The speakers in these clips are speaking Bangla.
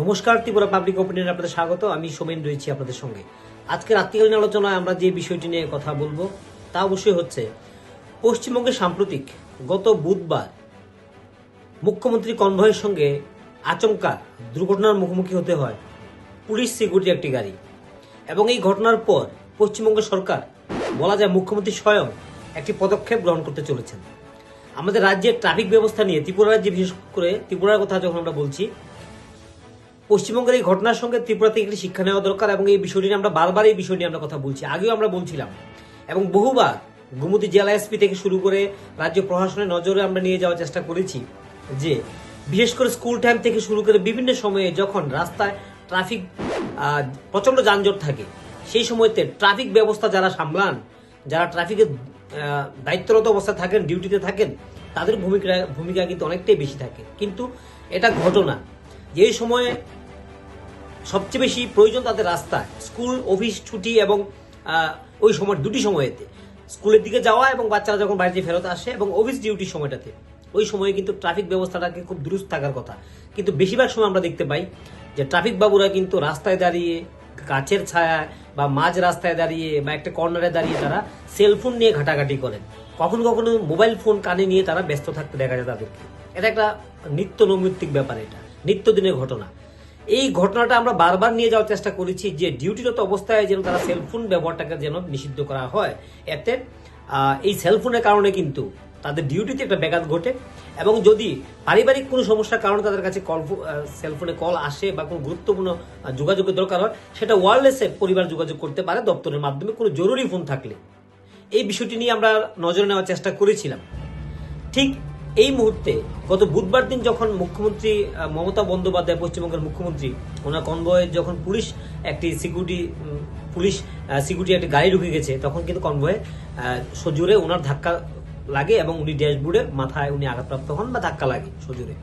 নমস্কার, ত্রিপুরা পাবলিক ওপিনিয়ন আপনাদের স্বাগত। আমি সোমেন রয়েছি আপনাদের সঙ্গে। আজকে রাত্রিকালীন আলোচনায় আমরা যে বিষয়টি নিয়ে কথা বলব, তা অবশ্যই হচ্ছে পশ্চিমবঙ্গে সাম্প্রতিক গত বুধবার মুখ্যমন্ত্রী কনভয়ের সঙ্গে আচমকা দুর্ঘটনার মুখোমুখি হতে হয় পুলিশ সিকিউরিটি একটি গাড়ি। এবং এই ঘটনার পর পশ্চিমবঙ্গ সরকার বলা যায় মুখ্যমন্ত্রী স্বয়ং একটি পদক্ষেপ গ্রহণ করতে চলেছেন। আমাদের রাজ্যের ট্রাফিক ব্যবস্থা নিয়ে ত্রিপুরা রাজ্যে বিশেষ করে ত্রিপুরার কথা যখন আমরা বলছি পশ্চিমবঙ্গের এই ঘটনার সঙ্গে ত্রিপুরা থেকে একটি শিক্ষা নেওয়া দরকার এবং এই বিষয়টি আমরা বারবার এই বিষয় নিয়ে আমরা কথা বলছি। আগেও আমরা বলছিলাম। এবং বহুবার গুমতি জেলা এসপি থেকে শুরু করে রাজ্য প্রশাসনের নজরে আমরা নিয়ে যাওয়ার চেষ্টা করেছি যে, বিশেষ করে স্কুল টাইম থেকে শুরু করে বিভিন্ন সময়ে যখন রাস্তায় ট্রাফিক প্রচণ্ড যানজট থাকে, সেই সময়তে ট্রাফিক ব্যবস্থা যারা সামলান, যারা ট্রাফিকে দায়িত্বরত অবস্থায় থাকেন ডিউটিতে থাকেন, তাদের ভূমিকা ভূমিকা কিন্তু অনেকটাই বেশি থাকে। কিন্তু এটা ঘটনা। যে সময়ে সবচেয়ে বেশি প্রয়োজন তাদের রাস্তা স্কুল, অফিস, ছুটি এবং ওই সময়, দুটি সময়েতে। স্কুলের দিকে যাওয়া এবং বাচ্চারা যখন বাড়িতে ফেরত আসে এবং অফিস ডিউটির সময়টাতে। ওই সময়ে কিন্তু ট্রাফিক ব্যবস্থাটাকে খুব দুরুস্ত থাকার কথা। কিন্তু বেশিরভাগ সময় আমরা দেখতে পাই যে ট্রাফিক বাবুরা কিন্তু রাস্তায় দাঁড়িয়ে গাছের ছায়ায় বা মাঝ রাস্তায় দাঁড়িয়ে বা একটা কর্নারে দাঁড়িয়ে তারা সেলফোন নিয়ে ঘাটাঘাটি করেন। কখনো কখনো মোবাইল ফোন কানে নিয়ে তারা ব্যস্ত থাকতে দেখা যায় তাদেরকে। এটা একটা নিত্য নৈমিত্তিক ব্যাপার এটা। নিত্যদিনের ঘটনা। এই ঘটনাটা আমরা বারবার নিয়ে যাওয়ার চেষ্টা করেছি যে ডিউটিরত অবস্থায় যেন তারা সেলফোন ব্যবহারটাকে যেন নিষিদ্ধ করা হয়। এতে এই সেলফোনের কারণে কিন্তু তাদের ডিউটিতে একটা ব্যাঘাত ঘটে এবং যদি পারিবারিক কোনো সমস্যার কারণে তাদের কাছে কল সেলফোনে কল আসে বা কোনো গুরুত্বপূর্ণ যোগাযোগের দরকার হয়, সেটা ওয়ারলেসে পরিবার যোগাযোগ করতে পারে, দপ্তরের মাধ্যমে কোনো জরুরি ফোন থাকলে। এই বিষয়টি নিয়ে আমরা নজরে নেওয়ার চেষ্টা করেছিলাম। ঠিক এই মুহূর্তে, গত বুধবার দিন যখন মুখ্যমন্ত্রী মমতা বন্দ্যোপাধ্যায়, পশ্চিমবঙ্গের মুখ্যমন্ত্রী, ওনার কনভয়ে যখন পুলিশ একটি সিকিউরিটি পুলিশ সিকিউরিটি একটি গাড়ি ঢুকে গেছে, তখন কিন্তু কনভয়ে সজোরে ওনার ধাক্কা লাগে এবং উনি ড্যাশবোর্ডে মাথায় উনি আঘাতপ্রাপ্ত হন বা ধাক্কা লাগে সজোরে।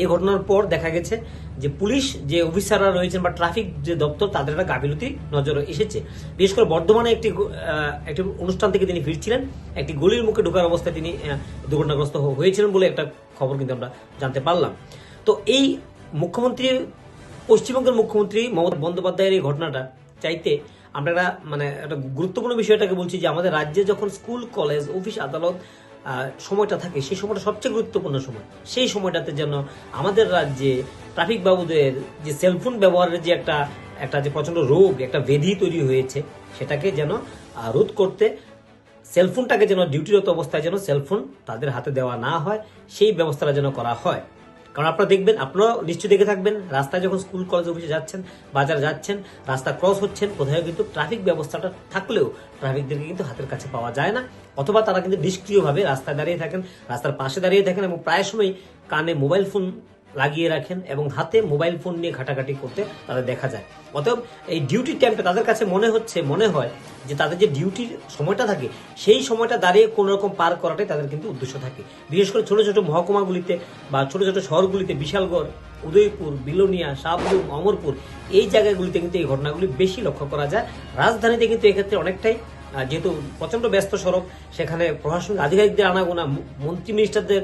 এই ঘটনার পর দেখা গেছে যে পুলিশ যে অফিসাররা রয়েছেন বা ট্রাফিক যে দপ্তর, তাদের একটা গাফিলতি নজরে এসেছে। বিশেষ করে বর্ধমানে একটি একটি অনুষ্ঠান থেকে তিনি ফিরছিলেন। একটি গলির মুখে ঢোকার অবস্থায় তিনি দুর্ঘটনাগ্রস্ত হয়েছিলেন বলে একটা খবর কিন্তু আমরা জানতে পারলাম। তো এই মুখ্যমন্ত্রী, পশ্চিমবঙ্গের মুখ্যমন্ত্রী মমতা বন্দ্যোপাধ্যায়ের এই ঘটনাটা চাইতে আমরা একটা মানে একটা গুরুত্বপূর্ণ বিষয়টাকে বলছি যে আমাদের রাজ্যে যখন স্কুল, কলেজ, অফিস আদালত সময়টা থাকে, সেই সময়টা সবচেয়ে গুরুত্বপূর্ণ সময়। সেই সময়টাতে যেন আমাদের রাজ্যে ট্রাফিক বাবুদের যে সেলফোন ব্যবহারের যে একটা একটা যে প্রচণ্ড রোগ, একটা বেধি তৈরি হয়েছে, সেটাকে যেন রোধ করতে সেলফোনটাকে যেন ডিউটিরত অবস্থায় যেন সেলফোন তাদের হাতে দেওয়া না হয়, সেই ব্যবস্থাটা যেন করা হয়। কারণ আপনারা দেখবেন, আপনারাও নিশ্চয়ই দেখে থাকবেন, রাস্তায় যখন স্কুল কলেজ অফিসে যাচ্ছেন, বাজার যাচ্ছেন, রাস্তা ক্রস হচ্ছেন কোথাও কিন্তু ট্রাফিক ব্যবস্থাটা থাকলেও ট্রাফিকদেরকে কিন্তু হাতের কাছে পাওয়া যায় না। অথবা তারা কিন্তু নিষ্ক্রিয়ভাবে রাস্তায় দাঁড়িয়ে থাকেন, রাস্তার পাশে দাঁড়িয়ে থাকেন এবং প্রায় সময় কানে মোবাইল ফোন লাগিয়ে রাখেন এবং হাতে মোবাইল ফোন নিয়ে ঘাটাঘাটি করতে তাদের দেখা যায়। অতএব এই ডিউটি টাইমটা তাদের কাছে মনে হচ্ছে, মনে হয় যে তাদের যে ডিউটির সময়টা থাকে, সেই সময়টা দাঁড়িয়ে কোনো রকম পার করাটাই তাদের কিন্তু উদ্দেশ্য থাকে। বিশেষ করে ছোট ছোট মহকুমাগুলিতে বা ছোট ছোট শহরগুলিতে বিশালগড়, উদয়পুর, বিলোনিয়া সাবরুম অমরপুর, এই জায়গাগুলিতে কিন্তু এই ঘটনাগুলি বেশি লক্ষ্য করা যায়। রাজধানীতে কিন্তু এক্ষেত্রে অনেকটাই যেহেতু প্রচণ্ড ব্যস্ত সড়ক, সেখানে প্রশাসনিক আধিকারিকদের আনাগোনা মন্ত্রী মিনিস্টারদের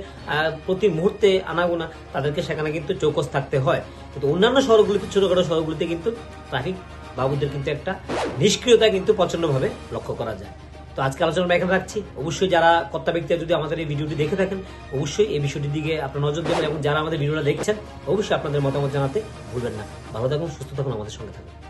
প্রতি মুহূর্তে আনাগোনা, তাদেরকে সেখানে কিন্তু চৌকস থাকতে হয়। কিন্তু অন্যান্য শহরগুলিতে ছোটখাটো শহরগুলিতে কিন্তু ট্রাফিক বাবুদের কিন্তু একটা নিষ্ক্রিয়তা কিন্তু প্রচন্ডভাবে লক্ষ্য করা যায়। তো আজকে আলোচনা আমরা এখানে রাখছি। অবশ্যই যারা কর্তা ব্যক্তিরা যদি আমাদের এই ভিডিওটি দেখে থাকেন, অবশ্যই এই বিষয়টির দিকে আপনার নজর দেবেন এবং যারা আমাদের ভিডিওটা দেখছেন, অবশ্যই আপনাদের মতামত জানাতে ভুলবেন না। ভালো থাকুন, সুস্থ থাকুন, আমাদের সঙ্গে থাকুন।